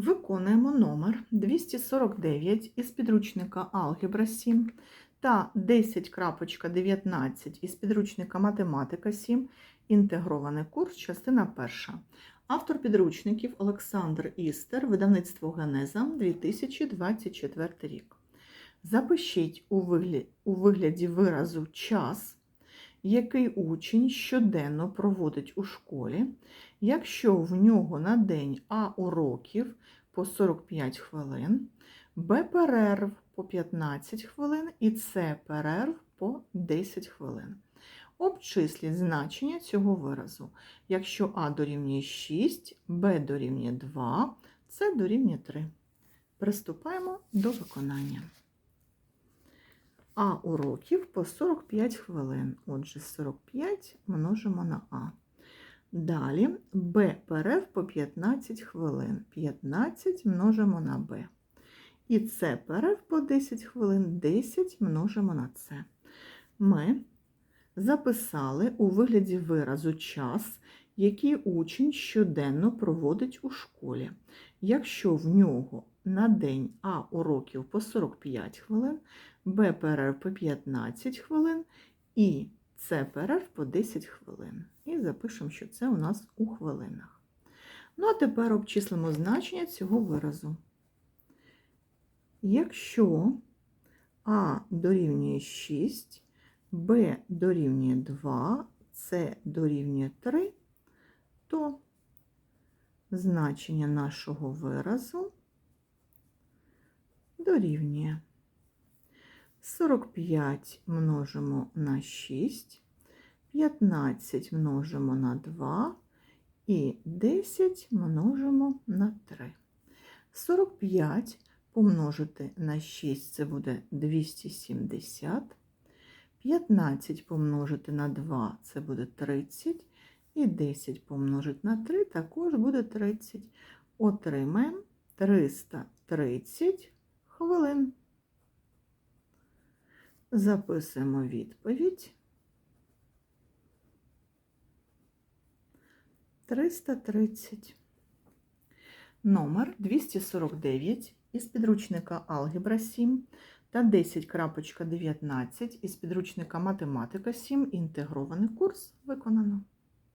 Виконуємо номер 249 із підручника Алгебра 7 та 10.19 із підручника Математика 7. Інтегрований курс, частина 1. Автор підручників Олександр Істер, видавництво Генеза 2024 рік. Запишіть у вигляді, виразу час, який учень щоденно проводить у школі, якщо в нього на день А уроків по 45 хвилин, Б перерв по 15 хвилин і С перерв по 10 хвилин. Обчисліть значення цього виразу. Якщо А дорівнює 6, Б дорівнює 2, С дорівнює 3. Приступаємо до виконання. А уроків по 45 хвилин. Отже, 45 множимо на А. Далі Б перерв по 15 хвилин. 15 множимо на Б. І С перерв по 10 хвилин. 10 множимо на С. Ми записали у вигляді виразу час, який учень щоденно проводить у школі. Якщо в нього на день А уроків по 45 хвилин, Б перерв по 15 хвилин і С перерв по 10 хвилин. І запишемо, що це у нас у хвилинах. Ну, а тепер обчислимо значення цього виразу. Якщо А дорівнює 6, Б дорівнює 2, С дорівнює 3, то значення нашого виразу дорівнює 45 множимо на 6, 15 множимо на 2 і 10 множимо на 3. 45 помножити на 6 це буде 270. 15 помножити на 2 це буде 30. І 10 помножити на 3 також буде 30. Отримаємо 330 хвилин. Записуємо відповідь. 330. Номер 249 із підручника Алгебра 7 та 10.19 із підручника Математика 7. Інтегрований курс виконано.